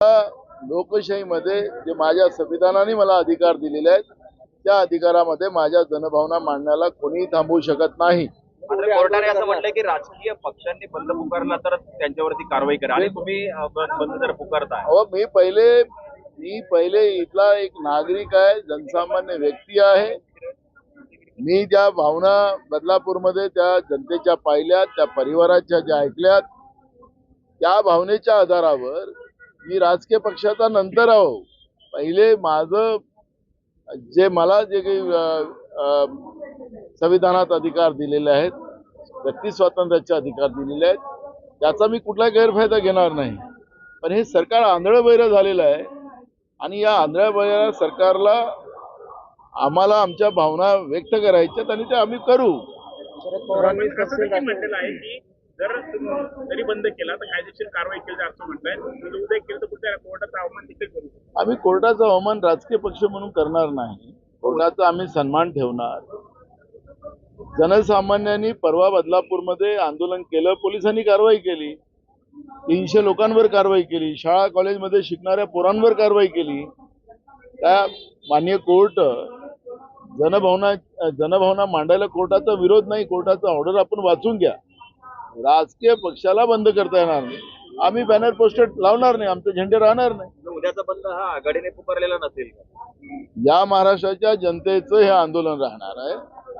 लोकशाहीमध्ये जे माझ्या संविधानाने मला अधिकार दिलेले आहेत त्या अधिकारामध्ये माझ्या जनभावना मांडण्याला कोणीही थांबवू शकत नाही. कोर्टाने असं म्हटलंय की राजकीय पक्षांनी बंद पुकारला तर त्यांच्यावरती कारवाई करा. आणि तुम्ही बंद जर पुकारताय. अहो मी पहिले मी पहिले इथला एक नागरिक आहे जनसामान्य व्यक्ती आहे. मी ज्या भावना बदलापूरमध्ये त्या जनतेच्या पाहिल्यात त्या परिवाराच्या ज्या ऐकल्यात त्या भावनेच्या आधारावर मी राजकीय पक्षाचा नंतर आहो. पहिले माझं जे मला जे काही संविधानात अधिकार दिलेले आहेत व्यक्ती स्वातंत्र्याचे अधिकार दिलेले आहेत त्याचा मी कुठला गैरफायदा घेणार नाही. पण हे सरकार आंधळं झालेलं आहे आणि या आंधळ्या सरकारला आम्हाला आमच्या भावना व्यक्त करायच्यात आणि ते आम्ही करू. जर जरी बंद केला तर कायदेशीर कारवाई केली असं उद्या केलं तर पुढच्या कोर्टाचं आव्हान तिथे करू आम्ही कोर्टाचं अवमान राजकीय पक्ष म्हणून करणार नाही. कोर्टाचा आम्ही सन्मान ठेवणार. जनसामान्यांनी परवा बदलापूरमध्ये आंदोलन केलं पोलिसांनी कारवाई केली. तीनशे लोकांवर कारवाई केली. शाळा कॉलेजमध्ये शिकणाऱ्या पोरांवर कारवाई केली. त्या मान्य कोर्ट जनभावना जनभावना मांडायला कोर्टाचा विरोध नाही. कोर्टाचा ऑर्डर आपण वाचून घ्या. राजकीय पक्षाला बंद करता येणार नाही. आम्ही बॅनर पोस्टर लावणार नाही आमचे झेंडे राहणार नाही. तर उद्याचा बंद हा आघाडीने पुकारलेला नसेल या महाराष्ट्राच्या जनतेचं हे आंदोलन राहणार आहे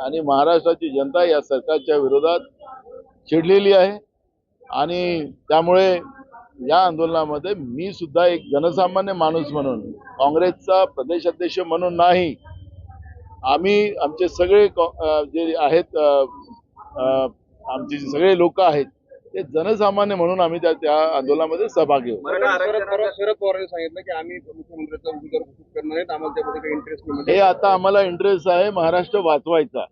आणि महाराष्ट्राची जनता या सरकारच्या विरोधात चिडलेली आहे. आणि त्यामुळे या आंदोलनामध्ये मी सुद्धा एक जनसामान्य माणूस म्हणून काँग्रेसचा प्रदेश अध्यक्ष म्हणून नाही. आम्ही आमचे सगळे जे आहेत आमचे जे सगळे लोक आहेत ते जनसामान्य म्हणून आम्ही त्या त्या आंदोलनामध्ये सहभागी होतो. मराठा शरद पवारांनी सांगितलं की आम्ही मुख्यमंत्र्यांचा करणार आम्हाला त्यामध्ये काही इंटरेस्ट नाही. म्हणजे हे आता आम्हाला इंटरेस्ट आहे महाराष्ट्र वाचवायचा.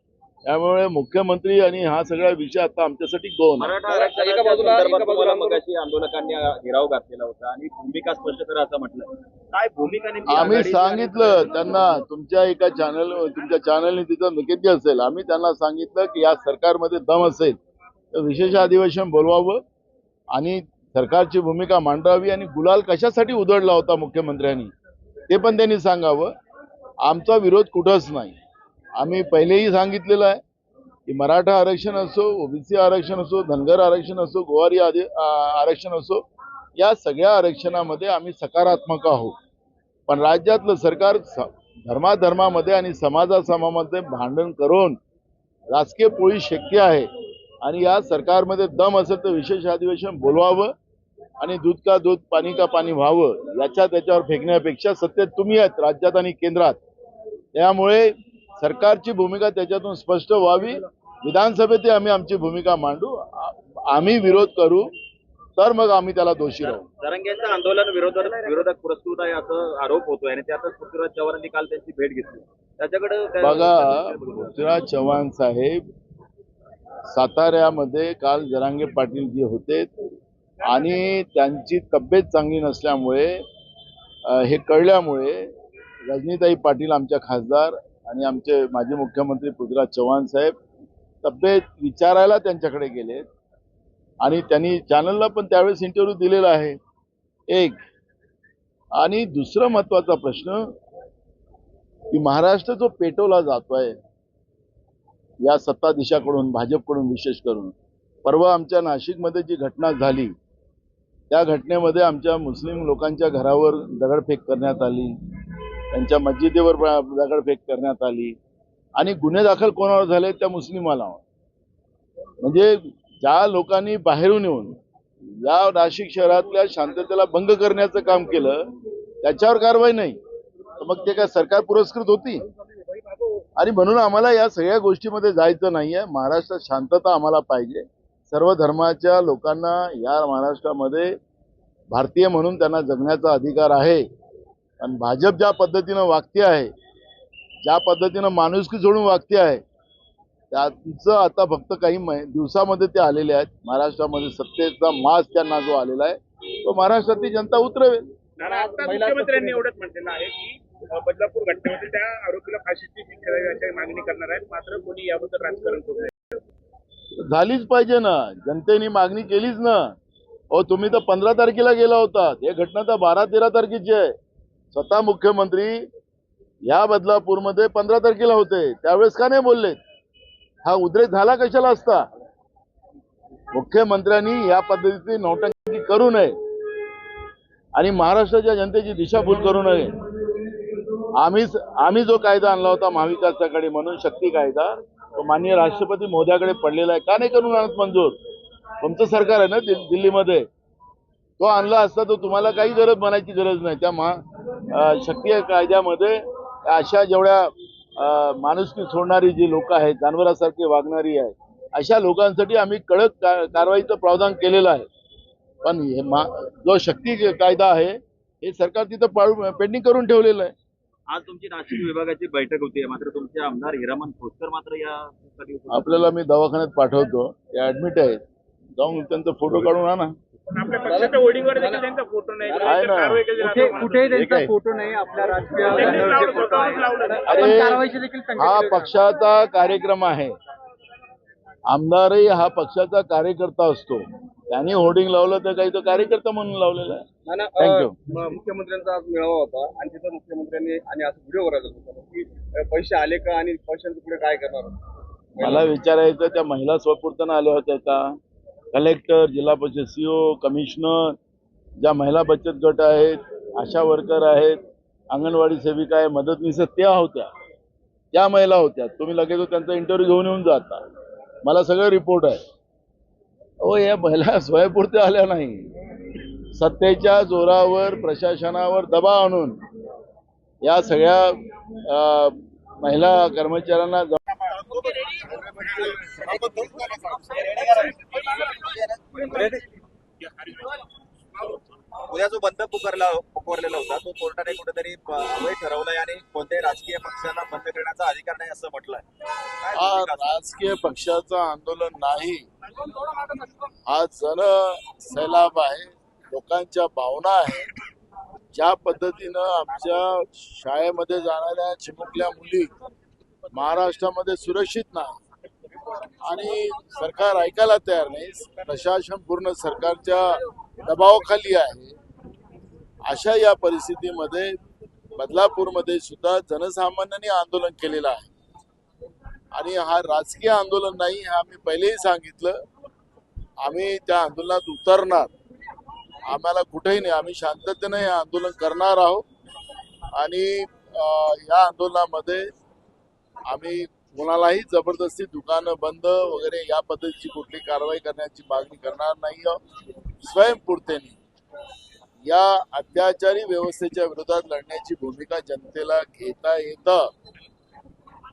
त्यामुळे मुख्यमंत्री आणि हा सगळा विषय आता आमच्यासाठी. मराठा एका बाजूला- आंदोलकांनी घेराव घातलेला होता आणि भूमिका स्पष्ट करा असं म्हटलं. काय भूमिका नेमकी आम्ही सांगितलं त्यांना तुमच्या एका चॅनल तुमच्या चॅनलने तिथं निकेत असेल. आम्ही त्यांना सांगितलं की या सरकारमध्ये दम असेल तर विशेष अधिवेशन बोलवावं आणि सरकारची भूमिका मांडावी आणि गुलाल कशासाठी उधळला होता मुख्यमंत्र्यांनी ते पण त्यांनी सांगावं. आमचा विरोध कुठंच नाही. आम्ही पहिलेही सांगितलेलं आहे की मराठा आरक्षण असो ओबीसी आरक्षण असो धनगर आरक्षण असो गोवारी आरक्षण असो या सगळ्या आरक्षणामध्ये आम्ही सकारात्मक आहोत. पण राज्यातलं सरकार धर्माधर्मामध्ये आणि समाजासमामध्ये भांडण करून राजकीय पोळी शक्य आहे आणि या सरकारमध्ये दम असेल तर विशेष अधिवेशन बोलवावं आणि दूध का दूध पाणी का पाणी व्हावं याच्या त्याच्यावर फेकण्यापेक्षा सत्तेत तुम्ही आहेत राज्यात आणि केंद्रात. त्यामुळे सरकारची भूमिका त्याच्यातून स्पष्ट व्हावी. विधानसभेतही आम्ही आमची भूमिका मांडू. आम्ही विरोध करू. तर मग आम्ही त्याला दोषी राहू. जरांगेंचं आंदोलन विरोधात विरोधात पुरस्कृत आहे असं आरोप होतोय आणि त्यातच पृथ्वीराज चव्हाणांनी काल त्यांची भेट घेतली. त्याच्याकडे बघा पृथ्वीराज चव्हाण साहेब साताऱ्यामध्ये काल जरांगे पाटील जे होते आणि त्यांची तब्येत चांगली नसल्यामुळे हे कळल्यामुळे रजनीताई पाटील आमच्या खासदार आणि आमचे माजी मुख्यमंत्री पृथ्वीराज चव्हाण साहेब तब्येत विचारायला त्यांच्याकडे गेलेत. आणि त्यांनी चॅनलला पण त्यावेळेस इंटरव्ह्यू दिलेला आहे. एक. आणि दुसरा महत्त्वाचा प्रश्न की महाराष्ट्र जो पेटवला जातोय या सत्ताधीशाकडून भाजपकडून विशेष करून परवा आमच्या नाशिकमध्ये जी घटना झाली त्या घटनेमध्ये आमच्या मुस्लिम लोकांच्या घरावर दगडफेक करण्यात आली त्यांच्या मस्जिदेवर दगडफेक करण्यात आली आणि गुन्हे दाखल कोणावर झाले? त्या मुस्लिमाला म्हणजे ज्या लोकांनी बाहेरून येऊन या नाशिक शहरातल्या शांततेला भंग करण्याचं काम केलं त्याच्यावर कारवाई नाही. तर मग ते काय सरकार पुरस्कृत होती? आणि म्हणून आम्हाला या सगळ्या गोष्टीमध्ये जायचं नाहीये. महाराष्ट्रात शांतता आम्हाला पाहिजे. सर्व धर्माच्या लोकांना या महाराष्ट्रामध्ये भारतीय म्हणून त्यांना जगण्याचा अधिकार आहे. आणि भाजप ज्या पद्धतीनं वागते आहे ज्या पद्धतीनं माणुसकी जोडून वागते आहे त्यांचं आता फक्त काही मै- दिवसामध्ये ते आलेले आहेत. महाराष्ट्रामध्ये सत्तेचा मास त्यांना जो आलेला आहे तो महाराष्ट्रातली जनता उतरवेल. मुख्यमंत्र्यांनी एवढंच म्हटलेलं आहे की बदलापूर घटनेमध्ये त्या आरोपीला फाशीची शिक्षा द्यावी मागणी करणार आहेत. मात्र कोणी याबद्दल राजकारण करू झालीच पाहिजे ना. जनतेने मागणी केलीच ना. हो तुम्ही तर पंधरा तारखेला गेला होता. हे घटना तर बारा तेरा तारखेची आहे. स्वतः मुख्यमंत्री या बदलापूरमध्ये पंधरा तारखेला होते. त्यावेळेस का नाही बोलले हा उद्रेक झाला कशाला असता? मुख्यमंत्र्यांनी या पद्धतीची नौटंकी करू नये. आणि महाराष्ट्राच्या जनतेची दिशाभूल करू नये. आम्ही आम्ही जो कायदा आणला होता महाविकासाकडे म्हणून शक्ती कायदा तो माननीय राष्ट्रपती मोदयाकडे पडलेला आहे. का नाही करून आणत मंजूर? तुमचं सरकार आहे ना दिल- दिल्लीमध्ये. तो आणला असता तर तुम्हाला काही गरज बनायची गरज नाही. त्या महा शक्ती कायद्यामध्ये अशा जेवढ्या माणुसकी सोडणारी जी लोक आहेत जानवरासारखी वागणारी आहे अशा लोकांसाठी आम्ही कडक कारवाईचं प्रावधान केलेलं आहे. पण हे मा- जो शक्ती कायदा आहे हे सरकार तिथं पाळू पेंडिंग करून ठेवलेलं आहे. आज तुमची नाशिक विभागाची बैठक होती मात्र तुमचे आमदार हिरामन खोतकर मात्र या आपल्याला मी दवाखान्यात पाठवतो ते ऍडमिट आहेत. जाऊन त्यांचा फोटो काढून आणा. आपल्या पक्षाच्या होर्डिंगवर देखील त्यांचा फोटो नाही आहे ना. कारवाई केली जाते कुठे असं म्हणतात. कुठेही ठीक आहे. त्यांचा फोटो नाही आपल्या राजकीय त्यांनीच बॅनरवरती लावलं, फोटो आहे. स्वतःहून लावलं. आपण अरे, कारवाईची देखील हा पक्षाचा कार्यक्रम आहे आमदारही हा पक्षाचा कार्यकर्ता असतो त्यांनी होर्डिंग लावलं तर काही तो कार्यकर्ता म्हणून लावलेला आहे नाना, अ, Thank you. म- मुख्यमंत्र्यांचा आज मेळावा होता आणि तिथं मुख्यमंत्र्यांनी आणि असं व्हिडिओ करायचा होता की अ, पैसे आले का आणि पैशांचं पुढे काय करणार मला विचारायचं त्या महिला स्वपूर्तन आल्या होत्या का कलेक्टर जिल्हा परिषद सीओ कमिशनर ज्या महिला बचत गट आहेत आशा वर्कर आहेत अंगणवाडी सेविका आहे मदतनीस त्या होत्या त्या महिला होत्या तुम्ही लगेच त्यांचा इंटरव्ह्यू घेऊन येऊन जाता मला सगळं रिपोर्ट आहे हो या महिला स्वयंपुरत्या आल्या नाही सत्तेच्या जोरावर प्रशासनावर दबाव आणून या सगळ्या महिला कर्मचाऱ्यांना उद्या जो बंद पुकारला पुकारलेला होता तो कोर्टाने कुठेतरी अवैध ठरवलाय आणि कोणत्याही राजकीय पक्षाला बंद करण्याचा अधिकार नाही असं म्हटलंय. हा राजकीय पक्षाचं आंदोलन नाही. हा जन सैलाब आहे लोकांच्या भावना आहेत ज्या पद्धतीनं आमच्या शाळेमध्ये जाणाऱ्या चिमुकल्या मुली महाराष्ट्रामध्ये सुरक्षित नाही. आणि सरकार ऐकायला तयार नाही. प्रशासन पूर्ण सरकारच्या दबावाखाली आहे. अशा या परिस्थितीमध्ये बदलापूरमध्ये सुद्धा जनसामान्यांनी आंदोलन केलेलं आहे. आणि हा राजकीय आंदोलन नाही हे आम्ही पहिलेही सांगितलं. आम्ही त्या आंदोलनात उतरणार. आम्हाला कुठेही नाही आम्ही शांततेने हे आंदोलन करणार आहोत. आणि या आंदोलनामध्ये आम्ही कोणालाही जबरदस्ती दुकानं बंद वगैरे या पद्धतीची कुठली कारवाई करण्याची मागणी करणार नाही आहोत. स्वयंपूर्तेने या अत्याचारी व्यवस्थेच्या विरोधात लढण्याची भूमिका जनतेला घेता येतं.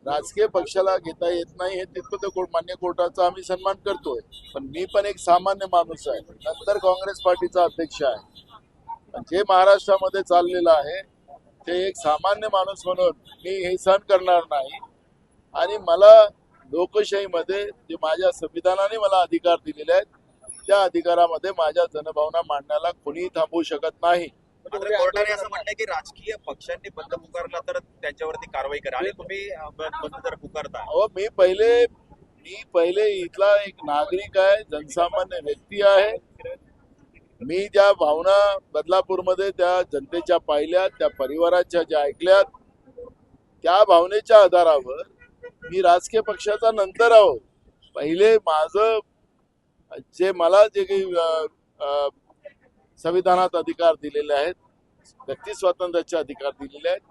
राजकीय पक्षाला घेता येत नाही हे तितपत कोर्ट मान्य कोर्टाचा आम्ही सन्मान करतोय. पण मी पण एक सामान्य माणूस आहे. नंतर काँग्रेस पार्टीचा अध्यक्ष आहे. जे महाराष्ट्रामध्ये चाललेलं आहे ते एक सामान्य माणूस म्हणून मी हे सहन करणार नाही. आणि मला लोकशाहीमध्ये जे माझ्या संविधानाने मला अधिकार दिलेले आहेत त्या अधिकारामध्ये माझ्या जनभावना मांडण्याला कोणीही थांबवू शकत नाही. कोर्टाने असं की राजकीय पक्षांनी बंद पुकारला तर त्यांच्यावरती कारवाई करा. आणि तुम्ही बंद जर पुकारता. अहो मी पहिले मी पहिले इथला एक नागरिक आहे जनसामान्य व्यक्ती आहे. मी ज्या भावना बदलापूरमध्ये त्या जनतेच्या पाहिल्यात त्या परिवाराच्या ज्या ऐकल्यात त्या भावनेच्या आधारावर मी राजकीय पक्षाचा नंतर आहो पहिले माझं जे मला जे काही संविधानात अधिकार दिलेले आहेत व्यक्ती स्वातंत्र्याचे अधिकार दिलेले आहेत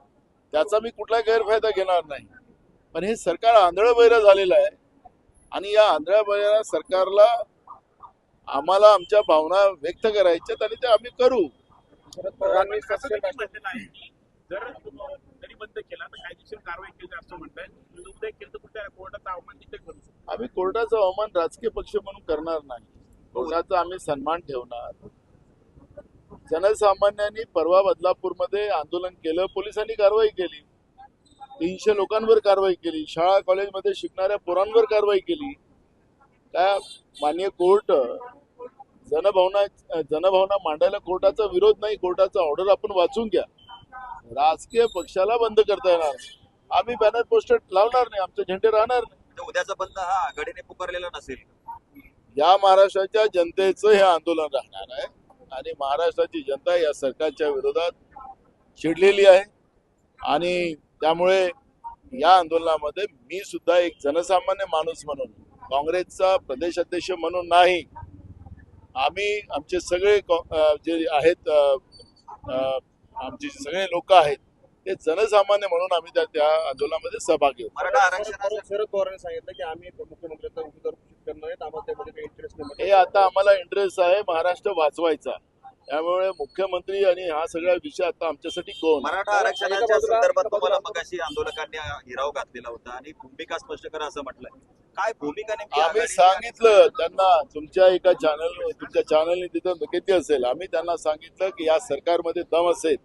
त्याचा मी कुठला गैरफायदा घेणार नाही. पण हे सरकार आंधळं बैर झालेलं आहे आणि या आंधळ्या बैरा सरकारला आम्हाला आमच्या भावना व्यक्त करायच्यात आणि ते आम्ही करू. शरद बंद केला तर कायदेशीर कारवाई केली असं म्हणताय. उद्या केलं तर कुठल्या कोर्टाचा अवमान तिथे करू शकतो. आम्ही कोर्टाचा अवमान राजकीय पक्ष म्हणून करणार नाही. कोर्टाचा आम्ही सन्मान ठेवणार. जनसामान्यांनी परवा बदलापूरमध्ये आंदोलन केलं पोलिसांनी कारवाई केली. तीनशे लोकांवर कारवाई केली. शाळा कॉलेजमध्ये शिकणाऱ्या पोरांवर कारवाई केली. त्या मान्य कोर्ट जनभावना जनभावना मांडायला कोर्टाचा विरोध नाही. कोर्टाचा ऑर्डर आपण वाचून घ्या. राजकीय पक्षाला बंद करता येणार. आम्ही बॅनर पोस्टर लावणार नाही आमचे झेंडे राहणार नाही. म्हणजे उद्याचा बंद हा आघाडीने पुकारलेला नसेल. या महाराष्ट्राच्या जनतेचं हे आंदोलन राहणार आहे आणि महाराष्ट्राची जनता या सरकारच्या विरोधात चिडलेली आहे. आणि त्यामुळे या आंदोलनामध्ये मी सुद्धा एक जनसामान्य माणूस म्हणून काँग्रेसचा प्रदेश अध्यक्ष म्हणून नाही. आम्ही आमचे सगळे जे आहेत आमचे जे सगळे लोक आहेत ते जनसामान्य म्हणून आम्ही त्या त्या आंदोलनामध्ये सहभागी होतो. मराठा आरक्षणाचं शरद पवारांनी सांगितलं की आम्ही मुख्यमंत्र्यांचा उमेदवार घोषित करणार आहेत. आम्हाला त्यामध्ये काही इंटरेस्ट नाही. हे आता आम्हाला इंटरेस्ट आहे. महाराष्ट्र वाचवायचा त्यामुळे मुख्यमंत्री आणि हा सगळा विषय आता आमच्यासाठी कोण मराठा आरक्षणाच्या संदर्भात तुम्हाला मगाशी आंदोलकांनी हिराव घातलेला होता आणि भूमिका स्पष्ट करा असं म्हटलंय. काय भूमिका नेमकी आम्ही सांगितलं त्यांना तुमच्या एका चॅनल तुमच्या चॅनलने तिथं किती असेल? आम्ही त्यांना सांगितलं की या सरकारमध्ये दम असेल.